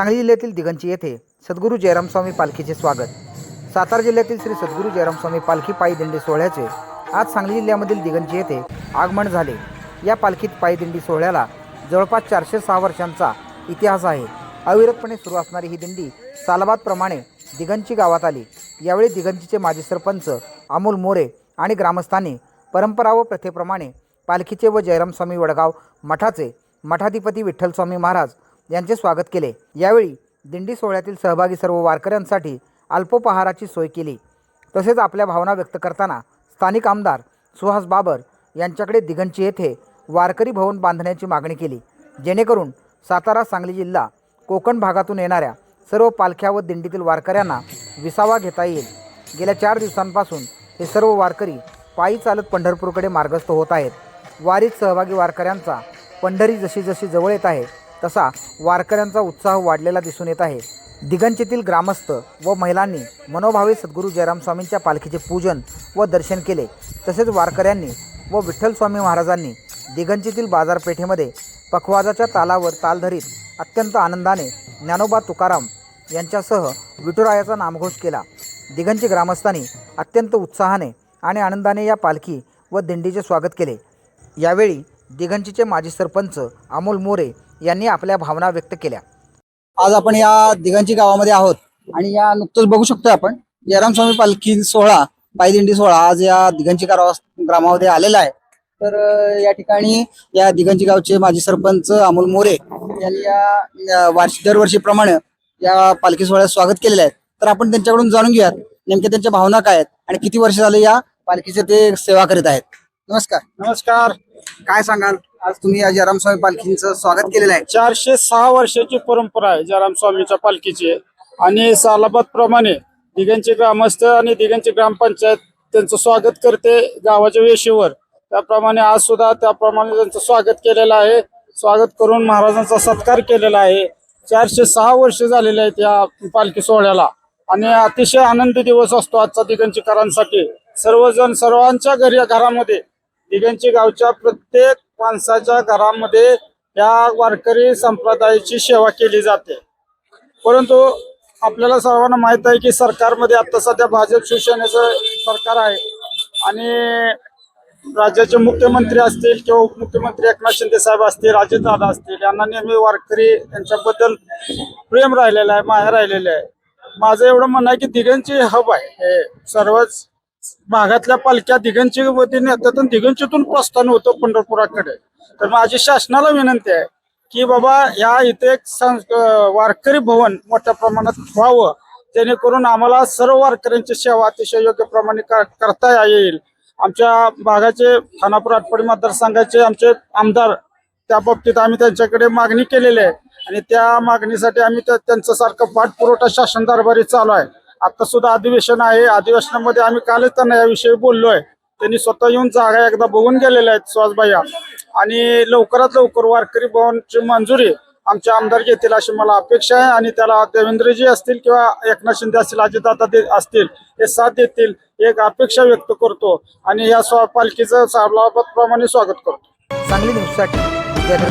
सांगली जिल्ह्यातील दिगंची येथे सद्गुरू जयराम स्वामी पालखीचे स्वागत. सातारा जिल्ह्यातील श्री सद्गुरू जयराम स्वामी पालखी पायी दिंडी सोहळ्याचे आज सांगली जिल्ह्यामधील दिगंची येथे आगमन झाले. या पालखीत पायदिंडी सोहळ्याला जवळपास चारशे सहा वर्षांचा इतिहास आहे. अविरतपणे सुरू असणारी ही दिंडी सालाबादप्रमाणे दिगंची गावात आली. यावेळी दिगंचीचे माजी सरपंच अमोल मोरे आणि ग्रामस्थांनी परंपरा व प्रथेप्रमाणे पालखीचे व जयरामस्वामी वडगाव मठाचे मठाधिपती विठ्ठलस्वामी महाराज यांचे स्वागत केले. यावेळी दिंडी सोहळ्यातील सहभागी सर्व वारकऱ्यांसाठी अल्पोपहाराची सोय केली. तसेच आपल्या भावना व्यक्त करताना स्थानिक आमदार सुहास बाबर यांच्याकडे दिगंची येथे वारकरी भवन बांधण्याची मागणी केली. जेणेकरून सातारा सांगली जिल्हा कोकण भागातून येणाऱ्या सर्व पालख्या व दिंडीतील वारकऱ्यांना विसावा घेता येईल. गेल्या चार दिवसांपासून हे सर्व वारकरी पायी चालत पंढरपूरकडे मार्गस्थ होत आहेत. वारीत सहभागी वारकऱ्यांचा पंढरी जशी जशी जवळ येत आहे तसा वारकऱ्यांचा उत्साह वाढलेला दिसून येत आहे. दिगंचेतील ग्रामस्थ व महिलांनी मनोभावे सद्गुरू जयराम स्वामींच्या पालखीचे पूजन व दर्शन केले. तसेच वारकऱ्यांनी व विठ्ठल स्वामी महाराजांनी दिगंचेतील बाजारपेठेमध्ये पखवाजाच्या तालावर ताल धरीत अत्यंत आनंदाने ज्ञानोबा तुकाराम यांच्यासह विठुरायाचा नामघोष केला. दिगंचे ग्रामस्थांनी अत्यंत उत्साहाने आणि आनंदाने या पालखी व दिंडीचे स्वागत केले. यावेळी दिगंचीचे माजी सरपंच अमोल मोरे यांनी आपल्या भावना व्यक्त केल्या. आज आपण या दिघांची गावामध्ये आहोत आणि या नुकतंच बघू शकतोय आपण जयराम स्वामी पालखी सोहळा पायदिंडी सोहळा आज या दिगंची गावा ग्रामामध्ये आलेला आहे. तर या ठिकाणी या दिगंची गावचे माजी सरपंच अमोल मोरे यांनी या वार्षिक दरवर्षीप्रमाणे या पालखी सोहळ्यात स्वागत केलेलं आहे. तर आपण त्यांच्याकडून जाणून घेऊयात नेमक्या त्यांच्या भावना काय आहेत आणि किती वर्ष झाले या पालखीचे ते सेवा करीत आहेत. नमस्कार. नमस्कार. काय सांगाल? आज तुम्ही या जयराम स्वामी पालखींचं स्वागत केलेलं आहे. चारशे सहा वर्षाची परंपरा आहे जयराम स्वामीच्या पालखीची. आणि सालाबाद प्रमाणे दिगंचे ग्रामस्थ आणि दिगंची ग्रामपंचायत त्यांचं स्वागत करते गावाच्या वेशीवर. त्याप्रमाणे आज सुद्धा त्याप्रमाणे त्यांचं स्वागत केलेलं आहे. स्वागत करून महाराजांचा सत्कार केलेला आहे. चारशे सहा वर्ष झालेले आहेत या पालखी सोहळ्याला. आणि अतिशय आनंदी दिवस असतो आजचा दिगंचीकरांसाठी सर्वजण सर्वांच्या घरी घरामध्ये दिगंची गावच्या प्रत्येक माणसाच्या घरामध्ये या वारकरी संप्रदायाची सेवा केली जाते. परंतु आपल्याला सर्वांना माहीत आहे की सरकारमध्ये आता सध्या भाजप शिवसेनेचं सरकार आहे आणि राज्याचे मुख्यमंत्री असतील किंवा उपमुख्यमंत्री एकनाथ शिंदे साहेब असतील अजितदादा असतील यांना नेहमी वारकरी यांच्याबद्दल प्रेम राहिलेलं आहे माया राहिलेलं आहे. माझं एवढं म्हणणं आहे की दिगंची हब आहे. हे सर्वच भागातल्या पालख्या दिगंची वतीने येतात दिगंचीतून प्रस्थान होतं पंढरपुराकडे. तर माझी शासनाला विनंती आहे की बाबा या इथे एक वारकरी भवन मोठ्या प्रमाणात व्हावं. जेणेकरून आम्हाला सर्व वारकऱ्यांची सेवा अतिशय योग्य प्रमाणे करता येईल. आमच्या भागाचे खानापूर आटपाडी मतदारसंघाचे आमचे आमदार त्या बाबतीत आम्ही त्यांच्याकडे मागणी केलेली आहे. आणि त्या मागणीसाठी आम्ही त्या- त्यांचा सारखं पाठपुरवठा शासन दरबारी चालू आहे. आता सुद्धा अधिवेशन आहे. अधिवेशनामध्ये आम्ही कालच त्यांना याविषयी बोललोय. त्यांनी स्वतः येऊन जागा एकदा बघून गेलेल्या आहेत सुहासबाई. आणि लवकरात लवकर वारकरी भवनची मंजुरी आमचे आमदार घेतील अशी मला अपेक्षा आहे. आणि त्याला देवेंद्रजी असतील किंवा एकनाथ शिंदे असतील अजितदादा दे- असतील हे साथ देतील एक अपेक्षा व्यक्त करतो. आणि या स्वा पालखीचं प्रमाणे स्वागत करतो. चांगली न्यूजसाठी विद्याधर